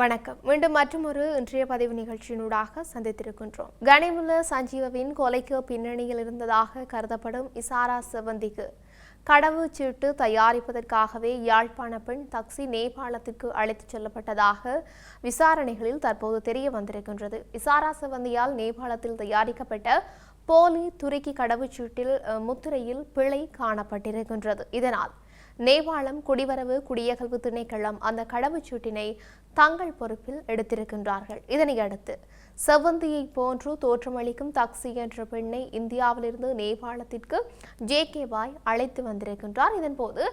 வணக்கம். மீண்டும் மற்றும் ஒரு இன்றைய பதிவு நிகழ்ச்சியினூடாக சந்தித்திருக்கின்றோம். கனிமுல்ல சஞ்சீவவின் கொலைக்கு பின்னணியில் இருந்ததாக கருதப்படும் இசாரா செவந்திக்கு கடவுச்சீட்டு தயாரிப்பதற்காகவே யாழ்ப்பாண பெண் தக்சி நேபாளத்திற்கு அழைத்துச் செல்லப்பட்டதாக விசாரணைகளில் தற்போது தெரிய வந்திருக்கின்றது. இசாரா செவந்தியால் நேபாளத்தில் தயாரிக்கப்பட்ட போலி துருக்கி கடவுச்சீட்டில் முத்திரையில் பிழை காணப்பட்டிருக்கின்றது. இதனால் நேபாளம் குடிவரவு குடியகல்வு திணைக்களம் அந்த கடவுச்சீட்டினை தங்கள் பொறுப்பில் எடுத்திருக்கின்றார்கள். இதனை அடுத்து செவ்வந்தியை போன்று தோற்றமளிக்கும் தக்சி என்ற பெண்ணை இந்தியாவிலிருந்து நேபாளத்திற்கு ஜே கே பாய் அழைத்து வந்திருக்கின்றார். இதன்போது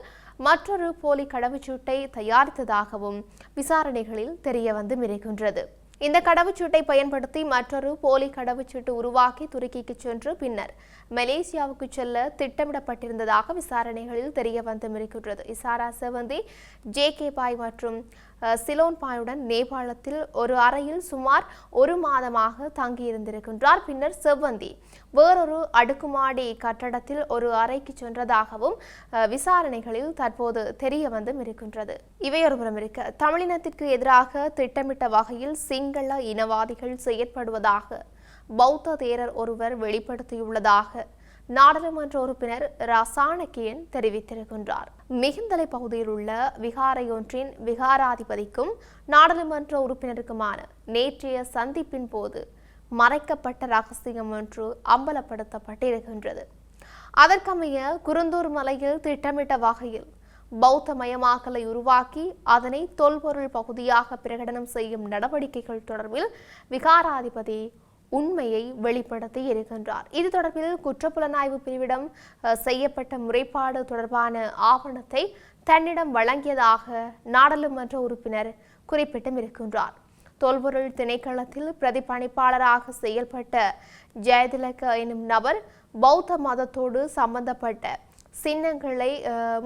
மற்றொரு போலி கடவுச்சீட்டை தயாரித்ததாகவும் விசாரணைகளில் தெரிய வந்து இருக்கின்றது. இந்த கடவுச்சீட்டை பயன்படுத்தி மற்றொரு போலி கடவுச்சீட்டு உருவாக்கி துருக்கிக்கு சென்று பின்னர் மலேசியாவுக்கு செல்ல திட்டமிடப்பட்டிருந்ததாக விசாரணைகளில் தெரிய வந்து இருக்கின்றது இசாரா செவந்தி ஜே கே பாய் மற்றும் சிலோன் பாயுடன் நேபாளத்தில் ஒரு அறையில் சுமார் ஒரு மாதமாக தங்கியிருந்திருக்கின்றார். பின்னர் செவ்வந்தி வேறொரு அடுக்குமாடி கட்டடத்தில் ஒரு அறைக்கு சென்றதாகவும் விசாரணைகளில் தற்போது தெரிய வந்து இருக்கின்றது இவை ஒருபுறம் இருக்க தமிழினத்திற்கு எதிராக திட்டமிட்ட வகையில் சிங் சிங்கள இனவாதிகள் செயற்படுவதாக பௌத்த தேரர் ஒருவர் வெளிப்படுத்தியுள்ளதாக நாடாளுமன்ற உறுப்பினர் ரசானகியன் தெரிவித்திருக்கின்றார். மிகுந்தலை பகுதியில் உள்ள விகாரையொன்றின் விகாராதிபதிக்கும் நாடாளுமன்ற உறுப்பினருக்குமான நேற்றைய சந்திப்பின் போது மறைக்கப்பட்ட ரகசியம் ஒன்று அம்பலப்படுத்தப்பட்டிருக்கின்றது. அதற்கமைய குருந்தூர் மலையில் திட்டமிட்ட வகையில் பௌத்த மயமாக்கலை உருவாக்கி அதனை தொல்பொருள் பகுதியாக பிரகடனம் செய்யும் நடவடிக்கைகள் தொடர்பில் விகாராதிபதி உண்மையை வெளிப்படுத்தி இருக்கின்றார். இது தொடர்பில் குற்றப்புலனாய்வு பிரிவிடம் அஹ், செய்யப்பட்ட முறைப்பாடு தொடர்பான ஆவணத்தை தன்னிடம் வழங்கியதாக நாடாளுமன்ற உறுப்பினர் குறிப்பிட்டும் இருக்கின்றார். தொல்பொருள் திணைக்களத்தில் பிரதிபணிப்பாளராக செயல்பட்ட ஜெயதிலக எனும் நபர் பௌத்த மதத்தோடு சம்பந்தப்பட்ட சின்னங்களை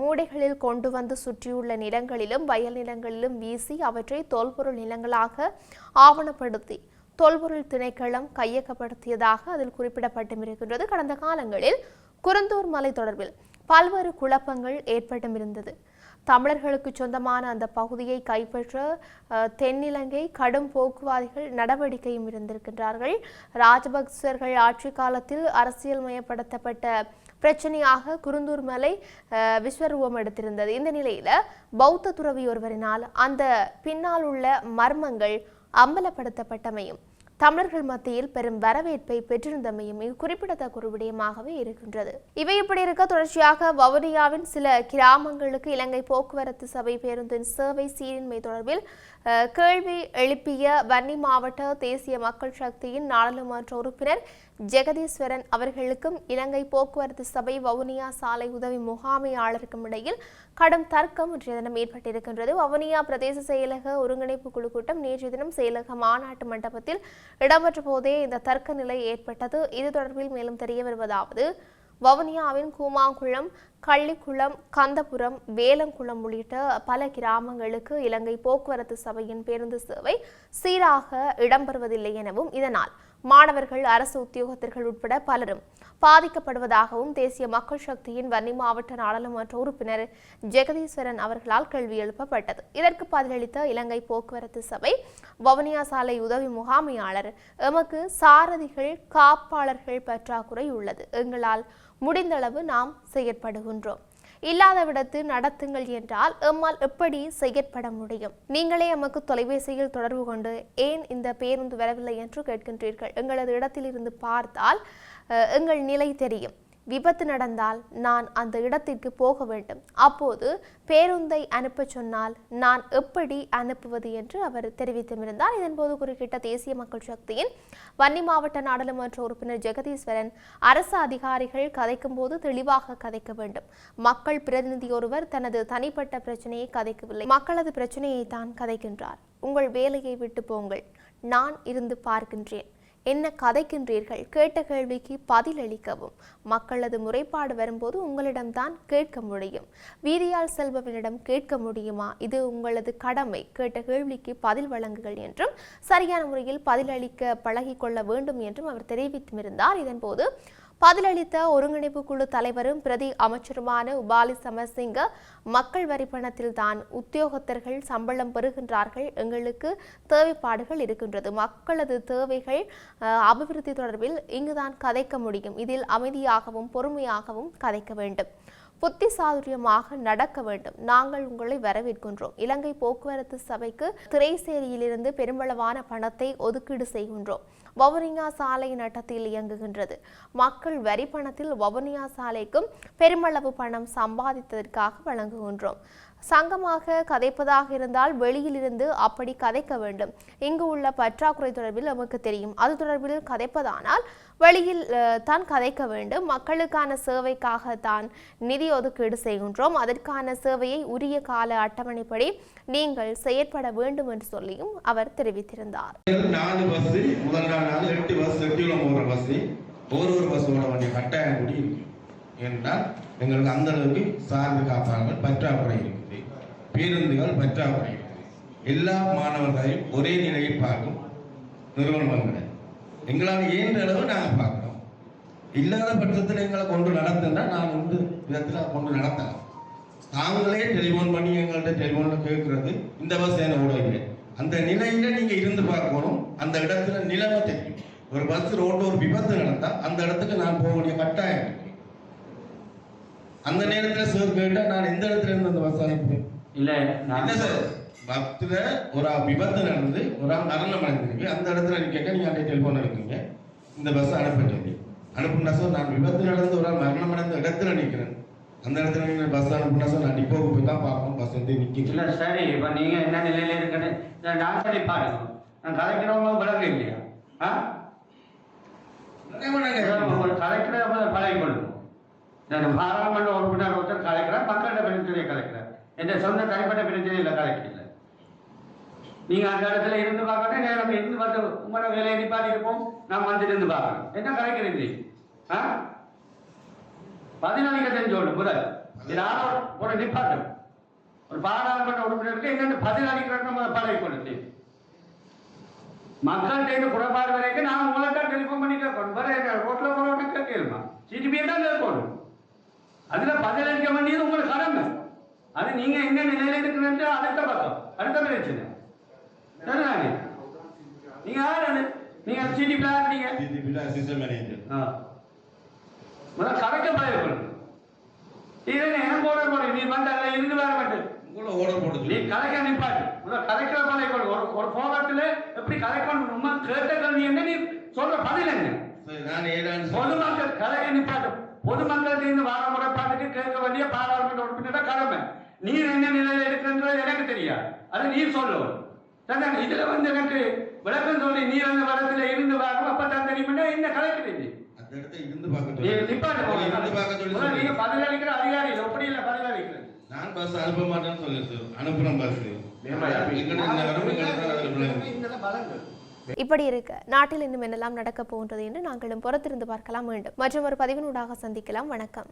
மூடைகளில் கொண்டு வந்து சுற்றியுள்ள நிலங்களிலும் வயல் நிலங்களிலும் வீசி அவற்றை தொல்பொருள் நிலங்களாக ஆவணப்படுத்தி தொல்பொருள் திணைக்களம் கையகப்படுத்தியதாக அதில் குறிப்பிடப்பட்டும் இருக்கின்றது கடந்த காலங்களில் குருந்தூர் மலை தொடர்பில் பல்வேறு குழப்பங்கள் ஏற்பட்டும் இருந்தது தமிழர்களுக்கு சொந்தமான அந்த பகுதியை கைப்பற்ற தென்னிலங்கை கடும் போக்குவாதிகள் நடவடிக்கையும் இருந்திருக்கின்றார்கள். ராஜபக்சர்கள் ஆட்சி காலத்தில் அரசியல் மயப்படுத்தப்பட்ட பிரச்சனையாக குருந்தூர் மலை விஸ்வரூபம் எடுத்திருந்தது. இந்த நிலையில பௌத்த துறவி ஒருவரினால் அந்த பின்னால் உள்ள மர்மங்கள் அம்பலப்படுத்தப்பட்டமையும் தமிழர்கள் மத்தியில் பெரும் வரவேற்பை பெற்றிருந்தமையும் குறிப்பிடத்தக்க ஒரு விடயமாகவே இருக்கின்றது. இவை இப்படி இருக்க தொடர்ச்சியாக வவுனியாவின் சில கிராமங்களுக்கு இலங்கை போக்குவரத்து சபை பேருந்தின் சேவை சீரின்மை தொடர்பில் அஹ், கேள்வி எழுப்பிய வன்னி மாவட்ட தேசிய மக்கள் சக்தியின் நாடாளுமன்ற உறுப்பினர் ஜெகதீஸ்வரன் அவர்களுக்கும் இலங்கை போக்குவரத்து சபை வவுனியா சாலை உதவி முகாமையாளருக்கும் இடையில் கடும் தர்க்கம் இன்றைய தினம் ஏற்பட்டிருக்கின்றது. வவுனியா பிரதேச செயலக ஒருங்கிணைப்பு குழு கூட்டம் நேற்றைய தினம் செயலக மாநாட்டு மண்டபத்தில் இடம்பெற்ற போதே இந்த தர்க்க நிலை ஏற்பட்டது. இது தொடர்பில் மேலும் தெரிய வருவதாவது வவுனியாவின் கூமாங்குளம் கள்ளிக்குளம் கந்தபுரம் வேலங்குளம் உள்ளிட்ட பல கிராமங்களுக்கு இலங்கை போக்குவரத்து சபையின் பேருந்து சேவை சீராக இடம்பெறுவதில்லை எனவும் இதனால் மாணவர்கள் அரசு உத்தியோகத்தர்கள் உட்பட பலரும் பாதிக்கப்படுவதாகவும் தேசிய மக்கள் சக்தியின் வன்னி மாவட்ட நாடாளுமன்ற உறுப்பினர் ஜெகதீஸ்வரன் அவர்களால் கேள்வி எழுப்பப்பட்டது. இதற்கு பதிலளித்த இலங்கை போக்குவரத்து சபை வவுனியா சாலை உதவி முகாமையாளர் எமக்கு சாரதிகள் காப்பாளர்கள் பற்றாக்குறை உள்ளது. எங்களால் முடிந்தளவு நாம் செயற்படுகின்றோம். இல்லாத விடத்து நடத்துங்கள் என்றால் எம்மால் எப்படி செயற்பட முடியும்? நீங்களே எமக்கு தொலைபேசியில் தொடர்பு கொண்டு ஏன் இந்த பேருந்து வரவில்லை என்று கேட்கின்றீர்கள்? எங்களது இடத்திலிருந்து பார்த்தால் அஹ், எங்கள் நிலை தெரியும். விபத்து நடந்தால் நான் அந்த இடத்திற்கு போக வேண்டும். அப்போது பேருந்தை அனுப்பச் சொன்னால் நான் எப்படி அனுப்புவது என்று அவர் தெரிவித்திருந்தார் இதன்போது குறுக்கிட்ட தேசிய மக்கள் சக்தியின் வன்னி மாவட்ட நாடாளுமன்ற உறுப்பினர் ஜெகதீஸ்வரன் அரசு அதிகாரிகள் கதைக்கும் போது தெளிவாக கதைக்க வேண்டும். மக்கள் பிரதிநிதி ஒருவர் தனது தனிப்பட்ட பிரச்சனையை கதைக்கவில்லை. மக்களது பிரச்சனையை தான் கதைக்கின்றார். உங்கள் வேலையை விட்டு போங்கள். நான் இருந்து பார்க்கின்றேன். என்ன கதைக்கின்றீர்கள்? கேட்ட கேள்விக்கு பதிலளிக்கவும். மக்களது முறைப்பாடு வரும்போது உங்களிடம்தான் கேட்க முடியும். வீதியால் செல்பவனிடம் கேட்க முடியுமா? இது உங்களது கடமை. கேட்ட கேள்விக்கு பதில் வழங்குகள் என்றும் சரியான முறையில் பதிலளிக்க பழகிக்கொள்ள வேண்டும் என்றும் அவர் தெரிவித்திருந்தார் இதன்போது பதிலளித்த ஒருங்கிணைப்பு குழு தலைவரும் பிரதி அமைச்சருமான உபாலி சமர்சிங்க மக்கள் வரி பணத்தில் தான் உத்தியோகத்தர்கள் சம்பளம் பெறுகின்றார்கள் எங்களுக்கு தேவைப்பாடுகள் இருக்கின்றது. மக்களது தேவைகள் அபிவிருத்தி தொடர்பில் இங்குதான் கதைக்க முடியும். இதில் அமைதியாகவும் பொறுமையாகவும் கதைக்க வேண்டும். புத்தி சாதுரியமாக நடக்க வேண்டும். நாங்கள் உங்களை வரவேற்கின்றோம். இலங்கை போக்குவரத்து சபைக்கு திரைசேரியிலிருந்து பெருமளவான பணத்தை ஒதுக்கீடு செய்கின்றோம். வவுனியா சாலை நட்டத்தில் இயங்குகின்றது. மக்கள் வரி பணத்தில் வவுனியா சாலைக்கும் பெருமளவு பணம் சம்பாதித்ததற்காக வழங்குகின்றோம். சங்கமாக கதைப்பதாக இருந்தால் வெளியிலிருந்து அப்படி கதைக்க வேண்டும். இங்கு உள்ள பற்றாக்குறை தொடர்பில் நமக்கு தெரியும். அது தொடர்பில் கதைப்பதானால் வெளியில் அஹ், தான் கதைக்க வேண்டும். மக்களுக்கான சேவைக்காக தான் நிதி ஒதுக்கீடு செய்கின்றோம். அதற்கான சேவையை உரிய கால அட்டவணைப்படி நீங்கள் செயற்பட வேண்டும் என்று சொல்லியும் அவர் தெரிவித்திருந்தார். நாலு பஸ் முதல் நாள் எட்டு பஸ் எட்டு போகிற பஸ் ஒரு ஒரு பஸ் ஓட வேண்டிய கட்டாயம் கூடி என்றால் எங்களுக்கு அந்த அளவுக்கு சார்ந்து காப்பாளர்கள் பற்றாக்குறை இருக்கும் பேருந்துகள் பற்றாக்குறை எல்லா மாணவர்களையும் ஒரே நிலையை பார்க்கும் நிறுவனங்கள் எங்களால் இயன்ற அளவு நாங்கள் பார்க்கணும் இல்லாத பட்சத்தில் எங்களை கொண்டு நடத்தினா நான் வந்து விதத்தில் கொண்டு நடத்தலாம். தாங்களே டெலிஃபோன் பண்ணி எங்கள்கிட்ட டெலிஃபோனில் கேட்கறது இந்த பஸ் என்ன ஓட இல்லை அந்த நிலையில நீங்க இருந்து பார்க்கணும். அந்த இடத்துல நிலைமை தெரியும். ஒரு பஸ் ரோட்ல ஒரு விபத்து நடந்தா அந்த இடத்துக்கு நான் போக வேண்டிய கட்டாயம் அந்த நேரத்துல சார் கேட்டால் நான் எந்த இடத்துல இருந்து அந்த பஸ் அனுப்புவேன்? இல்ல நான் இல்ல சார்? பஸ்ல ஒரு விபத்து நடந்து ஒரு ஆள் மரணம் அடைஞ்சிருக்கு அந்த இடத்துல நீ கேட்க நீங்க அந்த டெலிஃபோன் எடுக்கீங்க இந்த பஸ் அனுப்ப சொல்லி அனுப்புனா சார் நான் விபத்து நடந்து ஒரு ஆள் மரணம் அடைந்த இடத்துல நிக்கிறேன். அந்த இடத்துல நீங்க பஸ் அனுப்புனா சார் நான் டிப்போக்கு போய் தான் பார்க்கணும். பஸ் வந்து நிற்கிது இல்ல சரி இப்ப நீங்க என்ன நிலையில இருக்குன்னு நான் சொல்லி பாருங்க. நான் கலைக்கிறவங்க விளங்க இல்லையா? ஆ? கலைக்கிற பழகி கொள்ளும் நான் பாராளுமன்ற உறுப்பினர் ஒருத்தர் கலைக்கிறார் மக்களிட பிரச்சனையை கலைக்கிறார் என்ற சொந்த தனிப்பட்ட பிரச்சனையில கலைக்கல நீங்க அந்த இடத்துல இருந்து பார்க்கணும் நேரம் இருந்து பார்த்து உங்களோட வேலையை நிப்பாட்டி இருப்போம் நான் வந்துட்டு இருந்து பார்க்கணும். என்ன கலைக்கிறீங்க ஆ? பதினாலிக்க தெரிஞ்சோடு முதல் இது ஒரு நிப்பாட்டம். ஒரு பாராளுமன்ற உறுப்பினருக்கு என்னென்ன பதினாலிக்கு நம்ம பழகி கொடுத்து? மக்கள்கிட்ட இருந்து குறைபாடு வரைக்கும் நான் உங்களை தான் டெலிஃபோன் பண்ணி கேட்கணும். வர என்ன ரோட்ல போறவங்க கேட்கணுமா? சிடிபியை தான் கேட்கணும். அதில் பதிலளிக்க வேண்டியது உங்களுக்கு கடமை. அது நீங்க என்ன நிலையில இருக்குன்னு அடுத்த பக்கம் அடுத்த பிரச்சனை சரிதானே? நீங்க யாரு நீங்க சிடிபி நீங்க? சிஸ்டம் மேனேஜர் ஆ. முதல்ல கரெக்டா பயப்படணும் இது எனக்கு போட போறேன் நீ வந்து அதில் இருந்து வர மாட்டேன் உங்களை ஓர்டர் போட நீ கலைக்க நிப்பாட்டு. முதல்ல கலைக்கிற பழைய ஒரு ஒரு போராட்டில் எப்படி கலைக்கணும் உண்மை கேட்ட கல்வி என்ன நீ சொல்ற பதில் என்ன? நான் ஏழாண்டு பொதுமக்கள் கலைக்க நிப்பாட்டு. பொதுமக்கள் இருந்து வார முறைப்பாட்டுக்கு கேட்க வேண்டிய பாராளுமன்ற உறுப்பினர் கடமை. நீ என்ன நிலையில இருக்குன்றது எனக்கு தெரியாது. அது நீ சொல்லணும் சரிதானே? இதுல வந்து எனக்கு விளக்கம் சொல்லி நீ அந்த வரத்துல இருந்து வரணும் அப்பதான் தெரியும்னா என்ன முதல்ல நீங்க சொல்லி. பதிலளிக்கிற அதிகாரி எப்படி இல்லை பதிலளிக்கிறது? நான் பஸ் அனுப்ப மாட்டேன்னு சொல்லி சார் அனுப்புறேன் பஸ் இப்படி இருக்க நாட்டில் இன்னும் என்னெல்லாம் நடக்கப் போகின்றது என்று நாங்களும் பொறுத்திருந்து பார்க்கலாம் வேண்டும் மற்றும் ஒரு பதிவினூடாக சந்திக்கலாம். வணக்கம்.